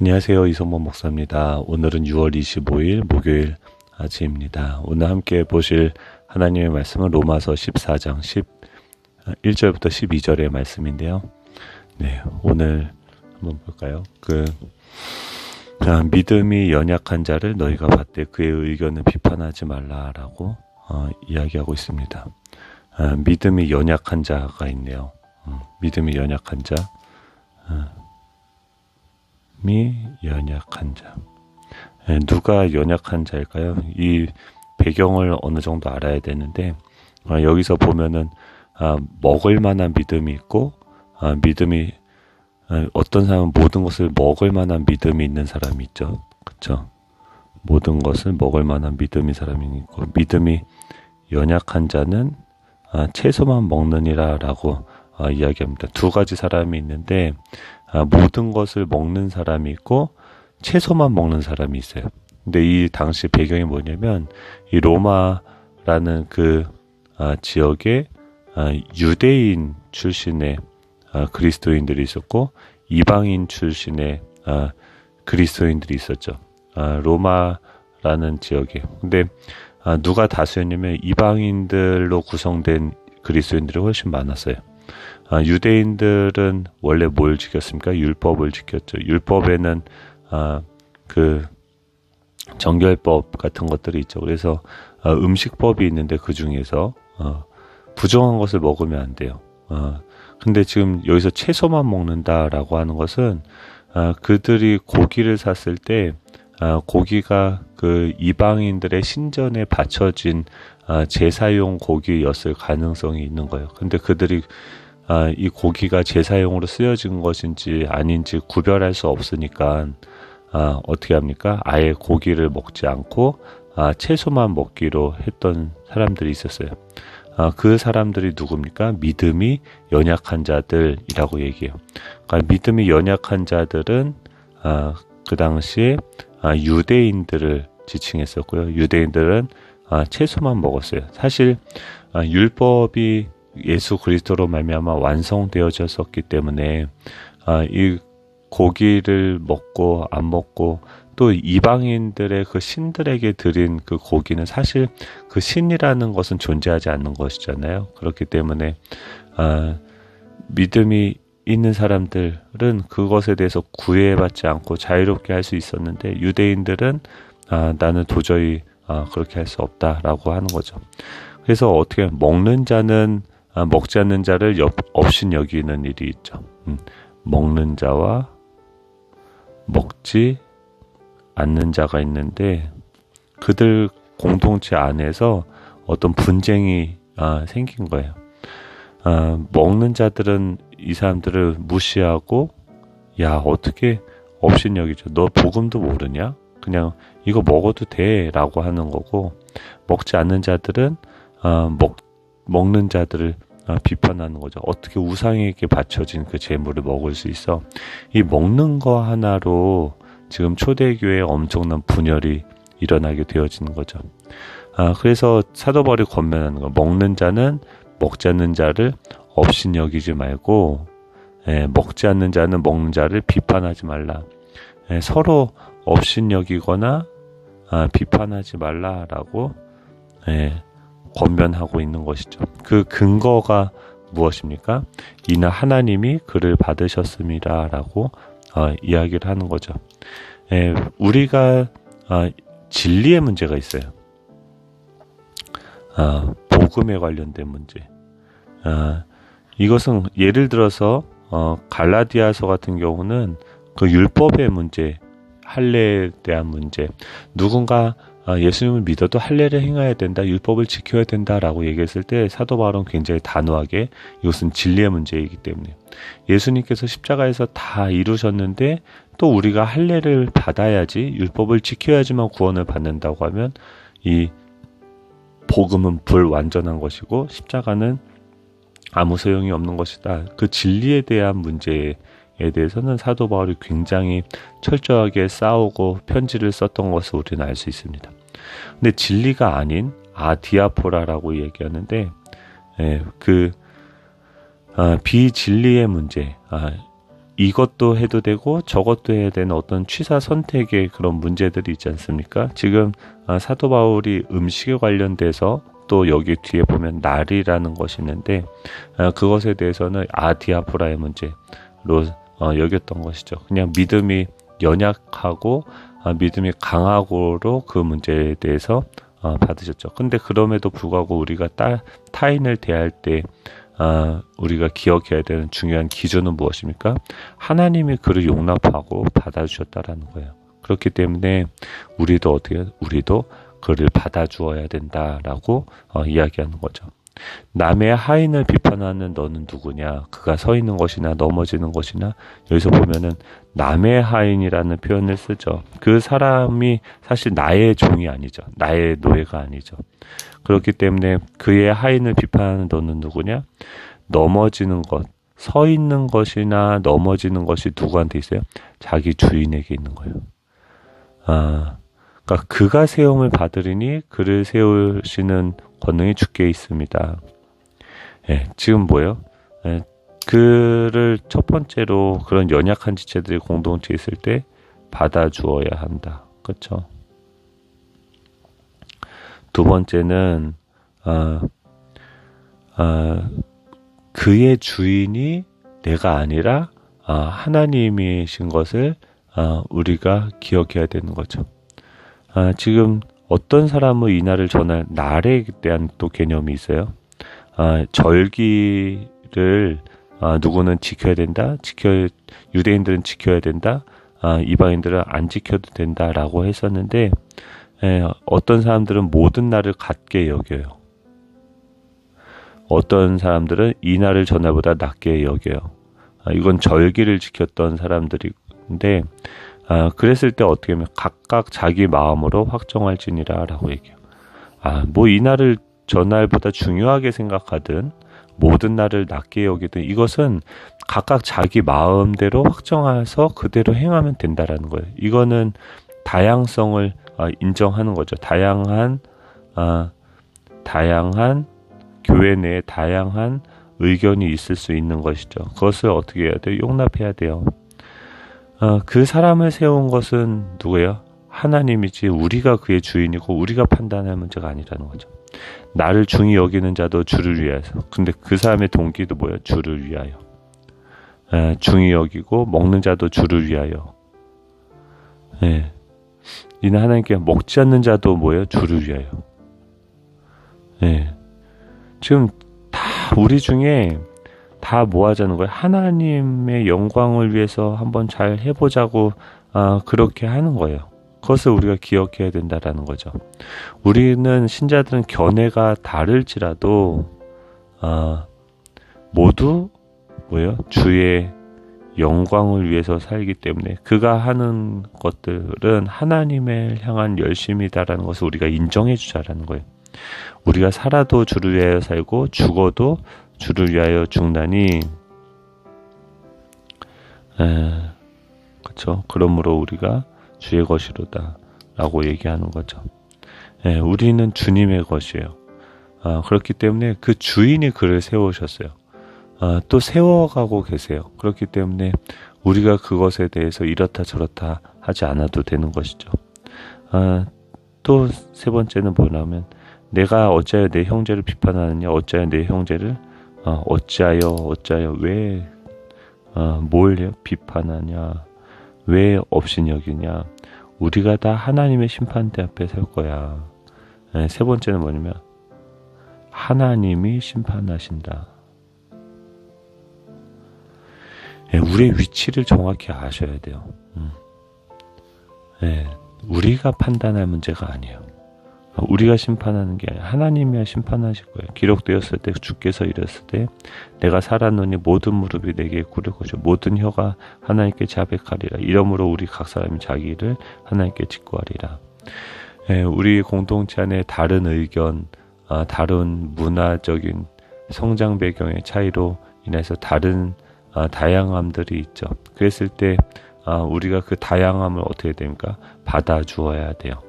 안녕하세요. 이성범 목사입니다. 오늘은 6월 25일 목요일 아침입니다. 오늘 함께 보실 하나님의 말씀은 로마서 14장 11절부터 12절의 말씀인데요. 네, 오늘 한번 볼까요? 그 아, 믿음이 연약한 자를 너희가 봤대 그의 의견을 비판하지 말라라고 어, 이야기하고 있습니다. 아, 믿음이 연약한 자가 있네요. 음, 믿음이 연약한 자. 아, 미 연약한 자. 예, 누가 연약한 자일까요? 이 배경을 어느 정도 알아야 되는데 아, 여기서 보면은 아, 먹을 만한 믿음이 있고 아, 믿음이 어떤 사람은 모든 것을 먹을 만한 믿음이 있는 사람이 있죠. 그렇죠? 모든 것을 먹을 만한 믿음이 사람이 있고 믿음이 연약한 자는 채소만 먹느니라라고 이야기합니다. 두 가지 사람이 있는데 아, 모든 것을 먹는 사람이 있고 채소만 먹는 사람이 있어요. 근데 이 당시 배경이 뭐냐면 이 로마라는 그 아, 지역에 아, 유대인 출신의 아, 그리스도인들이 있었고 이방인 출신의 아, 그리스도인들이 있었죠. 아, 로마라는 지역에. 근데 아, 누가 다수였냐면 이방인들로 구성된 그리스도인들이 훨씬 많았어요. 아, 유대인들은 원래 뭘 지켰습니까? 율법을 지켰죠. 율법에는 아, 그 정결법 같은 것들이 있죠. 그래서 아, 음식법이 있는데 그 중에서 어, 부정한 것을 먹으면 안 돼요. 어, 근데 지금 여기서 채소만 먹는다라고 하는 것은 아, 그들이 고기를 샀을 때 아, 고기가 그 이방인들의 신전에 바쳐진 아, 제사용 고기였을 가능성이 있는 거예요. 근데 그들이 아, 이 고기가 제사용으로 쓰여진 것인지 아닌지 구별할 수 없으니까 아, 어떻게 합니까? 아예 고기를 먹지 않고 아, 채소만 먹기로 했던 사람들이 있었어요. 아, 그 사람들이 누굽니까? 믿음이 연약한 자들이라고 얘기해요. 그러니까 믿음이 연약한 자들은 아, 그 당시에 아, 유대인들을 지칭했었고요. 유대인들은 아, 채소만 먹었어요. 사실 아, 율법이 예수 그리스도로 말미암아 완성되어졌었기 때문에 아, 이 고기를 먹고 안 먹고 또 이방인들의 그 신들에게 드린 그 고기는 사실 그 신이라는 것은 존재하지 않는 것이잖아요. 그렇기 때문에 아, 믿음이 있는 사람들은 그것에 대해서 구애받지 않고 자유롭게 할 수 있었는데 유대인들은 아, 나는 도저히 아, 그렇게 할 수 없다라고 하는 거죠. 그래서 어떻게 먹는 자는 아, 먹지 않는 자를 없인 여기는 일이 있죠. 음, 먹는 자와 먹지 않는 자가 있는데 그들 공동체 안에서 어떤 분쟁이 아, 생긴 거예요. 아, 먹는 자들은 이 사람들을 무시하고 야 어떻게 없인 여기죠. 너 복음도 모르냐? 그냥 이거 먹어도 돼라고 하는 거고 먹지 않는 자들은 아, 먹 먹는 자들을 아, 비판하는 거죠. 어떻게 우상에게 바쳐진 그 재물을 먹을 수 있어? 이 먹는 거 하나로 지금 초대교회에 엄청난 분열이 일어나게 되어지는 거죠. 아, 그래서 사도벌이 권면하는 거. 먹는 자는 먹지 않는 자를 없인 여기지 말고, 예, 먹지 않는 자는 먹는 자를 비판하지 말라. 예, 서로 없인 여기거나, 아, 비판하지 말라라고, 예, 권면하고 있는 것이죠. 그 근거가 무엇입니까? 이나 하나님이 그를 받으셨습니다라고 어, 이야기를 하는 거죠. 에, 우리가 어, 진리의 문제가 있어요. 어, 복음에 관련된 문제. 어, 이것은 예를 들어서 어, 갈라디아서 같은 경우는 그 율법의 문제, 할례에 대한 문제. 누군가 아, 예수님을 믿어도 할례를 행해야 된다, 율법을 지켜야 된다라고 얘기했을 때 사도 바울은 굉장히 단호하게 이것은 진리의 문제이기 때문에 예수님께서 십자가에서 다 이루셨는데 또 우리가 할례를 받아야지 율법을 지켜야지만 구원을 받는다고 하면 이 복음은 불완전한 것이고 십자가는 아무 소용이 없는 것이다. 그 진리에 대한 문제에 대해서는 사도 바울이 굉장히 철저하게 싸우고 편지를 썼던 것을 우리는 알 수 있습니다. 근데 진리가 아닌 아디아포라라고 얘기하는데 예, 그 아, 비진리의 문제, 아, 이것도 해도 되고 저것도 해야 되는 어떤 취사 선택의 그런 문제들이 있지 않습니까? 지금 아, 사도 바울이 음식에 관련돼서 또 여기 뒤에 보면 날이라는 것이 있는데 아, 그것에 대해서는 아디아프라의 문제로 어, 여겼던 것이죠. 그냥 믿음이 연약하고 아, 믿음이 강하고로 그 문제에 대해서 어, 받으셨죠. 근데 그럼에도 불구하고 우리가 따, 타인을 대할 때 아, 우리가 기억해야 되는 중요한 기준은 무엇입니까? 하나님이 그를 용납하고 받아주셨다라는 거예요. 그렇기 때문에 우리도 어떻게 우리도 그를 받아주어야 된다라고 어, 이야기하는 거죠. 남의 하인을 비판하는 너는 누구냐? 그가 서 있는 것이나 넘어지는 것이나 여기서 보면은 남의 하인이라는 표현을 쓰죠. 그 사람이 사실 나의 종이 아니죠. 나의 노예가 아니죠. 그렇기 때문에 그의 하인을 비판하는 너는 누구냐? 넘어지는 것, 서 있는 것이나 넘어지는 것이 누구한테 있어요? 자기 주인에게 있는 거예요. 아, 그러니까 그가 세움을 받으리니 그를 세우시는 권능이 주께 있습니다. 예, 지금 뭐예요? 예, 그를 첫 번째로 그런 연약한 지체들이 공동체에 있을 때 받아주어야 한다. 그렇죠? 두 번째는 아, 아, 그의 주인이 내가 아니라 아, 하나님이신 것을 아, 우리가 기억해야 되는 거죠. 아, 지금 어떤 사람은 이날을 전할 날에 대한 또 개념이 있어요. 아, 절기를 아, 누구는 지켜야 된다. 지켜 유대인들은 지켜야 된다. 아, 이방인들은 안 지켜도 된다라고 했었는데 예, 어떤 사람들은 모든 날을 같게 여겨요. 어떤 사람들은 이 날을 전날보다 낮게 여겨요. 아, 이건 절기를 지켰던 사람들인데 아, 그랬을 때 어떻게 하면 각각 자기 마음으로 확정할지니라 라고 얘기해요. 아, 뭐 이 날을 전날보다 중요하게 생각하든 모든 날을 낮게 여기든 이것은 각각 자기 마음대로 확정해서 그대로 행하면 된다라는 거예요. 이거는 다양성을 아, 인정하는 거죠. 다양한 아, 다양한 교회 내에 다양한 의견이 있을 수 있는 것이죠. 그것을 어떻게 해야 돼요? 용납해야 돼요. 어, 그 사람을 세운 것은 누구예요? 하나님이지 우리가 그의 주인이고 우리가 판단할 문제가 아니라는 거죠. 나를 중히 여기는 자도 주를 위하여서. 근데 그 사람의 동기도 뭐예요? 주를 위하여. 에, 중히 여기고 먹는 자도 주를 위하여. 예. 이는 하나님께 먹지 않는 자도 뭐예요? 주를 위하여. 예. 지금 다 우리 중에 다 모아자는 거예요. 하나님의 영광을 위해서 한번 잘 해보자고 아, 그렇게 하는 거예요. 그것을 우리가 기억해야 된다라는 거죠. 우리는 신자들은 견해가 다를지라도 아, 모두 뭐예요? 주의 영광을 위해서 살기 때문에 그가 하는 것들은 하나님을 향한 열심이다라는 것을 우리가 인정해 주자라는 거예요. 우리가 살아도 주를 위하여 살고 죽어도 주를 위하여 죽나니 그렇죠. 그러므로 우리가 주의 것이로다라고 얘기하는 거죠. 에, 우리는 주님의 것이에요. 아, 그렇기 때문에 그 주인이 그를 세우셨어요. 아, 또 세워가고 계세요. 그렇기 때문에 우리가 그것에 대해서 이렇다 저렇다 하지 않아도 되는 것이죠. 아, 또 세 번째는 뭐냐면 내가 어찌하여 내 형제를 비판하느냐 어찌하여 내 형제를 어, 어찌하여 어찌하여 왜뭘 어, 비판하냐 왜 업신여기냐. 우리가 다 하나님의 심판대 앞에 설 거야. 네, 세 번째는 뭐냐면 하나님이 심판하신다. 네, 우리의 위치를 정확히 아셔야 돼요. 음. 네, 우리가 판단할 문제가 아니에요 우리가 심판하는 게 아니라 하나님이 심판하실 거예요. 기록되었을 때 주께서 이랬을 때 내가 살았노니 모든 무릎이 내게 꿇을 것이요 모든 혀가 하나님께 자백하리라. 이러므로 우리 각 사람이 자기를 하나님께 직구하리라. 예, 우리 공동체 안에 다른 의견, 아, 다른 문화적인 성장 배경의 차이로 인해서 다른 아, 다양함들이 있죠. 그랬을 때 아, 우리가 그 다양함을 어떻게 됩니까? 받아주어야 돼요.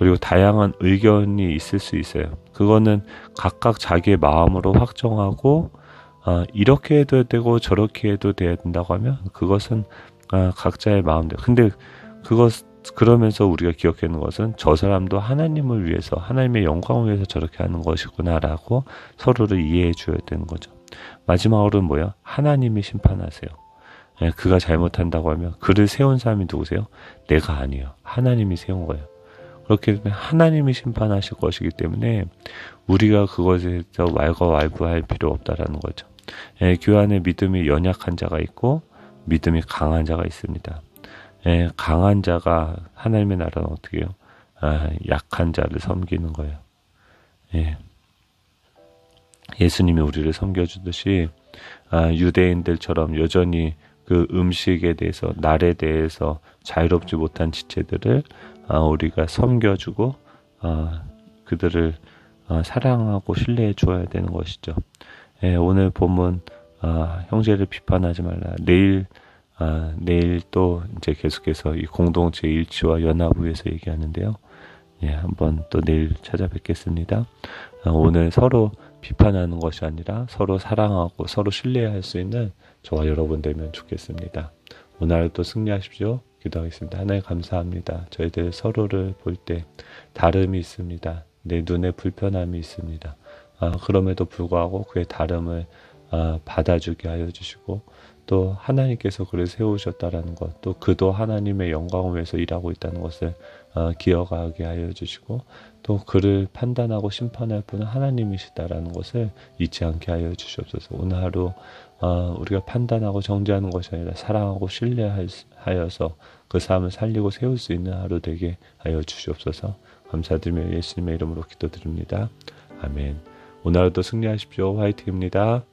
그리고 다양한 의견이 있을 수 있어요. 그거는 각각 자기의 마음으로 확정하고 아, 이렇게 해도 되고 저렇게 해도 된다고 하면 그것은 아, 각자의 마음대로. 근데 그것 그러면서 우리가 기억하는 것은 저 사람도 하나님을 위해서 하나님의 영광을 위해서 저렇게 하는 것이구나라고 서로를 이해해 줘야 되는 거죠. 마지막으로는 뭐야? 하나님이 심판하세요. 예, 그가 잘못한다고 하면 그를 세운 사람이 누구세요? 내가 아니에요. 하나님이 세운 거예요. 그렇기 때문에 하나님이 심판하실 것이기 때문에 우리가 그것에 서 왈가왈부할 필요 없다라는 거죠. 예, 교회 안에 믿음이 연약한 자가 있고 믿음이 강한 자가 있습니다. 예, 강한 자가 하나님의 나라는 어떻게 해요? 아, 약한 자를 섬기는 거예요. 예. 예수님이 우리를 섬겨주듯이 아, 유대인들처럼 여전히 그 음식에 대해서 날에 대해서 자유롭지 못한 지체들을 아, 우리가 섬겨주고 아, 그들을 아, 사랑하고 신뢰해 주어야 되는 것이죠. 예, 오늘 아, 형제를 비판하지 말라. 내일 아, 내일 또 이제 계속해서 이 공동체 일치와 연합을 위해서 얘기하는데요. 예, 한번 또 내일 찾아뵙겠습니다. 아, 오늘 서로 비판하는 것이 아니라 서로 사랑하고 서로 신뢰할 수 있는 저와 여러분 되면 좋겠습니다. 오늘 하루도 승리하십시오. 기도하겠습니다. 하나님 감사합니다. 저희들 서로를 볼 때 다름이 있습니다. 내 눈에 불편함이 있습니다. 아, 그럼에도 불구하고 그의 다름을 아, 받아주게 하여 주시고 또 하나님께서 그를 세우셨다라는 것, 또 그도 하나님의 영광을 위해서 일하고 있다는 것을 어, 기억하게 하여 주시고 또 그를 판단하고 심판할 분은 하나님이시다라는 것을 잊지 않게 하여 주시옵소서. 오늘 하루 어, 우리가 판단하고 정죄하는 것이 아니라 사랑하고 신뢰하여서 그 삶을 살리고 세울 수 있는 하루 되게 하여 주시옵소서. 감사드리며 예수님의 이름으로 기도드립니다. 아멘. 오늘 하루도 승리하십시오. 화이팅입니다.